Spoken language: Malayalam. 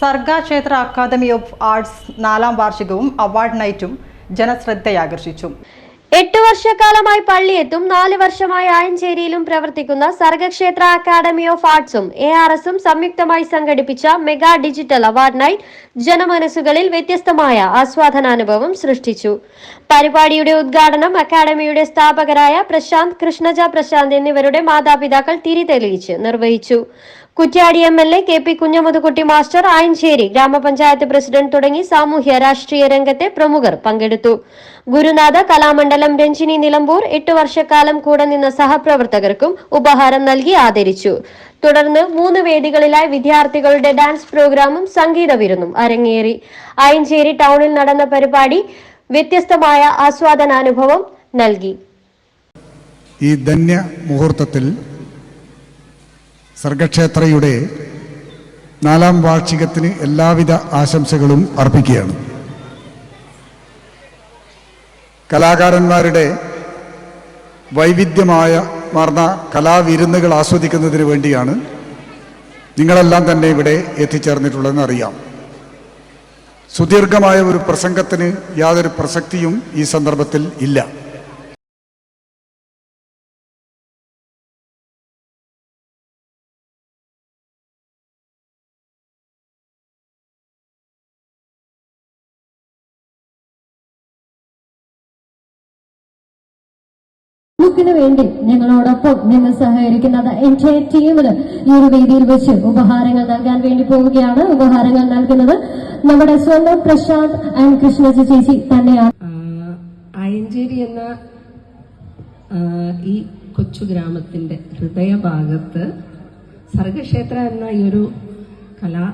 സർഗ ക്ഷേത്ര അക്കാദമി ഓഫ് ആർട്സ് നാലാം വാർഷികവും അവാർഡ് നൈറ്റും ജനശ്രദ്ധയാകർഷിച്ചു. എട്ട് വർഷക്കാലമായി പള്ളിയെത്തും നാല് വർഷമായി ആയഞ്ചേരിയിലും പ്രവർത്തിക്കുന്ന സർഗക്ഷേത്ര അക്കാദമി ഓഫ് ആർട്സും എ ആർ എസും സംയുക്തമായി സംഘടിപ്പിച്ച മെഗാ ഡിജിറ്റൽ അവാർഡ് നൈറ്റ് ജനമനസ്സുകളിൽ വ്യത്യസ്തമായ ആസ്വാദനാനുഭവം സൃഷ്ടിച്ചു. പരിപാടിയുടെ ഉദ്ഘാടനം അക്കാദമിയുടെ സ്ഥാപകരായ പ്രശാന്ത് കൃഷ്ണജ പ്രശാന്ത് എന്നിവരുടെ മാതാപിതാക്കൾ തിരിതെളിയിച്ച് നിർവഹിച്ചു. Kuttiadi M L A K P Kunhammadkutty master Ayancheri ഗ്രാമപഞ്ചായത്ത് പ്രസിഡന്റ് തുടങ്ങി സാമൂഹ്യ രാഷ്ട്രീയ രംഗത്തെ പ്രമുഖർ പങ്കെടുത്തു. ഗുരുനാഥ കലാമണ്ഡലം രഞ്ജിനി നിലമ്പൂർ എട്ട് വർഷക്കാലം കൂടെ നിന്ന സഹപ്രവർത്തകർക്കും ഉപഹാരം നൽകി ആദരിച്ചു. തുടർന്ന് മൂന്ന് വേദികളിലായി വിദ്യാർത്ഥികളുടെ ഡാൻസ് പ്രോഗ്രാമും സംഗീത വിരുന്നും അരങ്ങേറി. ആയഞ്ചേരി ടൗണിൽ നടന്ന പരിപാടി വ്യത്യസ്തമായ ആസ്വാദനാനുഭവം നൽകി. ഈ ധന്യ മുഹൂർത്തത്തിൽ സർഗക്ഷേത്രയുടെ നാലാം വാർഷികത്തിന് എല്ലാവിധ ആശംസകളും അർപ്പിക്കുകയാണ്. കലാകാരന്മാരുടെ വൈവിധ്യമായ മാർന്ന കലാവിരുന്നുകൾ ആസ്വദിക്കുന്നതിന് വേണ്ടിയാണ് നിങ്ങളെല്ലാം തന്നെ ഇവിടെ എത്തിച്ചേർന്നിട്ടുള്ളതെന്ന് അറിയാം. സുദീർഘമായ ഒരു പ്രസംഗത്തിന് യാതൊരു പ്രസക്തിയും ഈ സന്ദർഭത്തിൽ ഇല്ല. ലുക്കിന് വേണ്ടി ഞങ്ങളോടൊപ്പം ഞങ്ങൾ സഹകരിക്കുന്നത് എന്റെ ടീമിന് ഈ ഒരു വേദിയിൽ വെച്ച് ഉപഹാരങ്ങൾ നൽകാൻ വേണ്ടി പോവുകയാണ്. ഉപഹാരങ്ങൾ നൽകുന്നത് നമ്മുടെ സ്വന്തം പ്രശാന്ത് ആൻഡ് കൃഷ്ണജി ചേച്ചി തന്നെയാണ്. അയഞ്ചേരി എന്ന ഈ കൊച്ചു ഗ്രാമത്തിന്റെ ഹൃദയഭാഗത്ത് സർഗക്ഷേത്ര എന്ന ഈ ഒരു കലാ